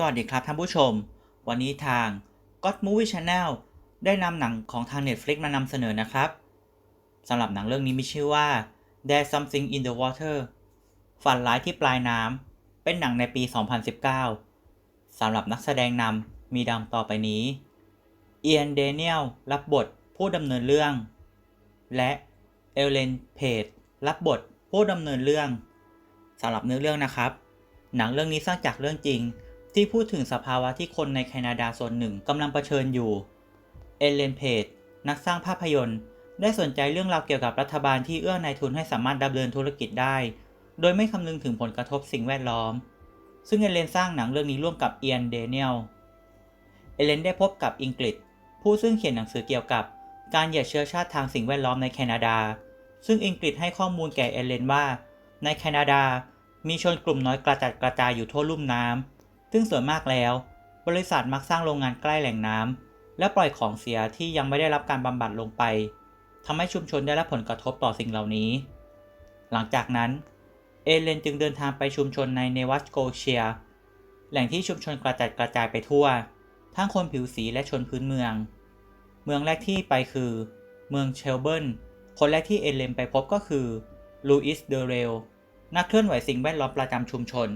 สวัสดีครับท่านผู้ชม วันนี้ทาง God Movie Channel ได้นำหนังของทาง Netflix มานำเสนอนะครับสำหรับหนังเรื่องนี้มีชื่อว่า There's Something in the Water ฝันร้ายที่ปลายน้ำ เป็นหนังในปี 2019 สำหรับนักแสดงนำมีดังต่อไปนี้ เอียน เดเนียล รับบทผู้ดำเนินเรื่อง และเอลเลน เพจรับบทผู้ดำเนินเรื่องสำหรับเนื้อเรื่องนะครับ หนังเรื่องนี้สร้างจากเรื่องจริง ที่พูดถึงสภาวะที่คนในแคนาดาส่วนหนึ่งกำลังเผชิญอยู่ เอเลนเพจนักสร้างภาพยนตร์ ได้สนใจเรื่องราวเกี่ยวกับรัฐบาลที่เอื้อนายทุนให้สามารถดำเนินธุรกิจได้ โดยไม่คำนึงถึงผลกระทบสิ่งแวดล้อม ซึ่งเอเลนสร้างหนังเรื่องนี้ร่วมกับเอียนเดเนียล เอเลนได้พบกับอิงกฤษผู้ซึ่งเขียนหนังสือเกี่ยวกับการเหยียดเชื้อชาติทางสิ่งแวดล้อมในแคนาดา ซึ่งอิงกฤษให้ข้อมูลแก่เอเลนว่า ในแคนาดา มีชนกลุ่มน้อยกระจัดกระจายอยู่ทั่วลุ่มน้ำ ซึ่งส่วนมากแล้ว บริษัทมักสร้างโรงงานใกล้แหล่งน้ำและปล่อยของเสียที่ยังไม่ได้รับการบำบัดลงไปทำให้ชุมชนได้รับผลกระทบต่อสิ่งเหล่านี้ หลังจากนั้น เอเลนจึงเดินทางไปชุมชนในเนวัตโกเชีย แหล่งที่ชุมชนกระจัดกระจายไปทั่ว ทั้งคนผิวสีและชนพื้นเมือง เมืองแรกที่ไปคือ เมืองเชลเบิร์น คนแรกที่เอเลนไปพบก็คือลูอิส เดเรล นักเคลื่อนไหวสิ่งแวดล้อมประจำชุมชน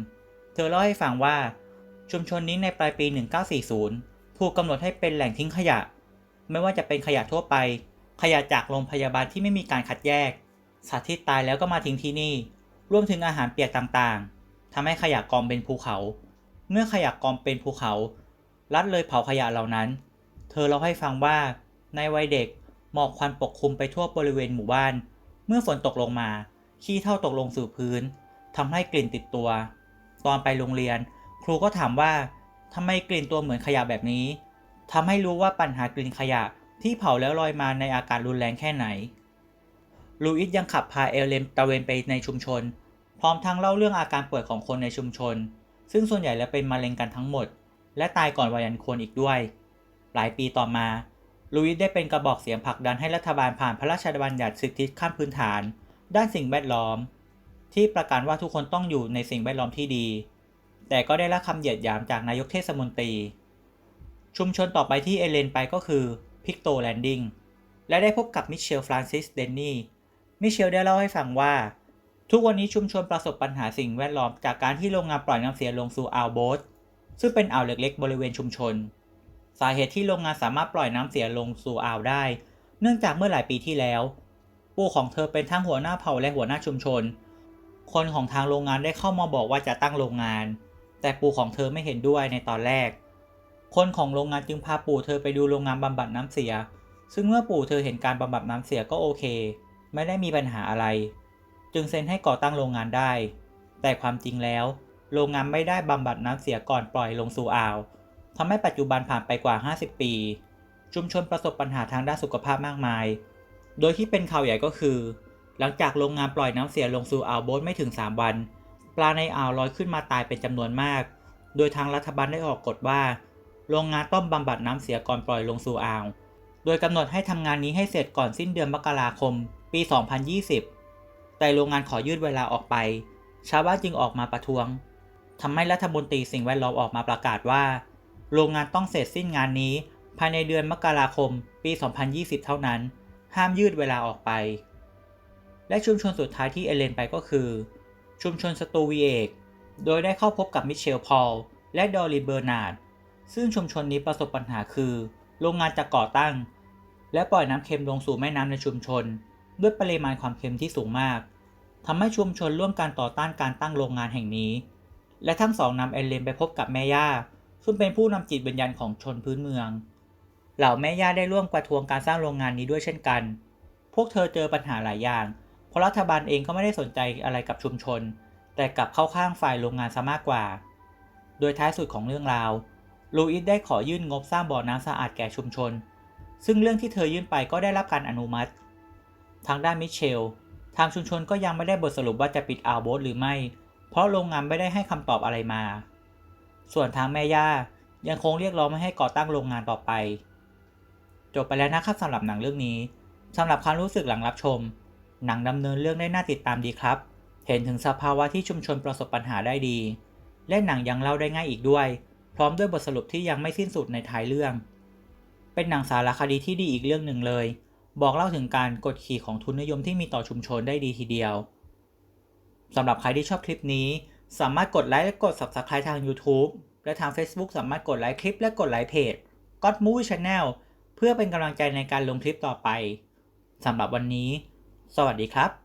เธอเล่าให้ฟังว่า ชุมชนนี้ในปลายปี 1940 ถูกกำหนดให้เป็นแหล่งทิ้งขยะ ไม่ว่าจะเป็นขยะทั่วไป ขยะจากโรงพยาบาลที่ไม่มีการคัดแยก สัตว์ที่ตายแล้วก็มาทิ้งที่นี่ รวมถึงอาหารเปียกต่างๆ ทำให้ขยะกองเป็นภูเขา เมื่อขยะกองเป็นภูเขา รัฐเลยเผาขยะเหล่านั้น เธอเล่าให้ฟังว่า ในวัยเด็กหมอกควันปกคลุมไปทั่วบริเวณหมู่บ้าน เมื่อฝนตกลงมา ขี้เท่าตกลงสู่พื้นทำให้กลิ่นติดตัว ตอนไปโรงเรียน ครูก็ถามว่าทำไมกลิ่นตัวเหมือนขยะแบบนี้ทำให้รู้ว่าปัญหากลิ่นขยะที่เผาแล้วลอยมาในอากาศรุนแรงแค่ไหน ลูอิสยังขับพาเอลเลมตะเวนไปในชุมชน พร้อมทั้งเล่าเรื่องอาการป่วยของคนในชุมชน ซึ่งส่วนใหญ่แล้วเป็นมะเร็งกันทั้งหมด และตายก่อนวัยอันควรอีกด้วย หลายปีต่อมาลูอิสได้เป็นกระบอกเสียงผลักดันให้รัฐบาลผ่านพระราชบัญญัติสิทธิขั้นพื้นฐาน ด้านสิ่งแวดล้อม ที่ประกาศว่าทุกคนต้องอยู่ในสิ่งแวดล้อมที่ดี แต่ก็ได้รับคำเหยียดหยามจากนายกเทศมนตรี ชุมชนต่อไปที่เอเลนไปก็คือพิกโตแลนดิงและได้พบกับมิเชลฟรานซิสเดนนี่ มิเชลได้เล่าให้ฟังว่า ทุกวันนี้ชุมชนประสบปัญหาสิ่งแวดล้อมจากการที่โรงงานปล่อยน้ำเสียลงสู่อ่าวโบสซึ่งเป็นอ่าวเล็กๆ บริเวณชุมชน สาเหตุที่โรงงานสามารถปล่อยน้ำเสียลงสู่อ่าวได้ เนื่องจากเมื่อหลายปีที่แล้ว ปู่ของเธอเป็นทั้งหัวหน้าเผ่าและหัวหน้าชุมชน คนของทางโรงงานได้เข้ามาบอกว่าจะตั้งโรงงาน แต่ปู่ของเธอไม่เห็นด้วยในตอนแรก คนของโรงงานจึงพาปู่เธอไปดูโรงงานบำบัดน้ำเสีย ซึ่งเมื่อปู่เธอเห็นการบำบัดน้ำเสียก็โอเค ไม่ได้มีปัญหาอะไร จึงเซ็นให้ก่อตั้งโรงงานได้ แต่ความจริงแล้ว โรงงานไม่ได้บำบัดน้ำเสียก่อนปล่อยลงสู่อ่าวทำให้ปัจจุบันผ่านไปกว่า 50 ปี ชุมชนประสบปัญหาทางด้านสุขภาพมากมาย โดยที่เป็นข่าวใหญ่ก็คือ หลังจากโรงงานปล่อยน้ำเสียลงสู่อ่าวโบสไม่ถึง 3 วัน ปลาในอ่าวลอยขึ้นมาตายเป็นจำนวนมาก โดยทางรัฐบาลได้ออกกฎว่า โรงงานต้องบำบัดน้ำเสียก่อนปล่อยลงสู่อ่าว โดยกำหนดให้ทำงานนี้ให้เสร็จก่อนสิ้นเดือนมกราคม ปี 2020 แต่โรงงานขอยืดเวลาออกไป ชาวบ้านจึงออกมาประท้วงทำให้รัฐมนตรีสิ่งแวดล้อมออกมาประกาศว่า โรงงานต้องเสร็จสิ้นงานนี้ ภายในเดือนมกราคม ปี 2020 เท่านั้น ห้ามยืดเวลาออกไป และชุมชนสุดท้ายที่เอเลนไปก็คือ ชุมชนสตูวีเอกโดยได้เข้าพบกับมิเชลพอลและดอรีเบอร์นาร์ดซึ่งชุมชนนี้ประสบปัญหาคือ โรงงานจะก่อตั้ง และปล่อยน้ำเค็มลงสู่แม่น้ำในชุมชน ด้วยปริมาณความเค็มที่สูงมากทำให้ชุมชนร่วมกันต่อต้านการตั้งโรงงานแห่งนี้ และทั้งสองนำเอเลนไปพบกับแม่ย่าซึ่งเป็นผู้นำจิตวิญญาณของชนพื้นเมือง เหล่าแม่ย่าได้ร่วมประทวงการสร้างโรงงานนี้ด้วยเช่นกัน พวกเธอเจอปัญหาหลายอย่าง เพราะรัฐบาลเองก็ไม่ได้สนใจอะไรกับชุมชน แต่กลับเข้าข้างฝ่ายโรงงานซะมากกว่า โดยท้ายสุดของเรื่องราว ลูอิสได้ขอยื่นงบสร้างบ่อน้ำสะอาดแก่ชุมชน ซึ่งเรื่องที่เธอยื่นไปก็ได้รับการอนุมัติ ทางด้านมิเชล ทางชุมชนก็ยังไม่ได้บทสรุปว่าจะปิดอ่าวโบสหรือไม่ เพราะโรงงานไม่ได้ให้คำตอบอะไรมา ส่วนทางแม่ย่ายังคงเรียกร้องไม่ให้ก่อตั้งโรงงานต่อไป จบไปแล้วนะครับสำหรับหนังเรื่องนี้สำหรับความรู้สึกหลังรับชม หนังดำเนินเรื่องได้น่าติดตามดีครับ เห็นถึงสภาวะที่ชุมชนประสบปัญหาได้ดี และหนังยังเล่าได้ง่ายอีกด้วย พร้อมด้วยบทสรุปที่ยังไม่สิ้นสุดในท้ายเรื่อง เป็นหนังสารคดีที่ดีอีกเรื่องหนึ่งเลย บอกเล่าถึงการกดขี่ของทุนนิยมที่มีต่อชุมชนได้ดีทีเดียวสำหรับใครที่ชอบคลิปนี้ สามารถกดไลค์และกด Subscribe ทาง YouTube และทาง Facebook สามารถกดไลค์คลิปและกดไลค์เพจ God Movie Channel เพื่อเป็นกำลังใจในการลงคลิปต่อไปสำหรับวันนี้ สวัสดีครับ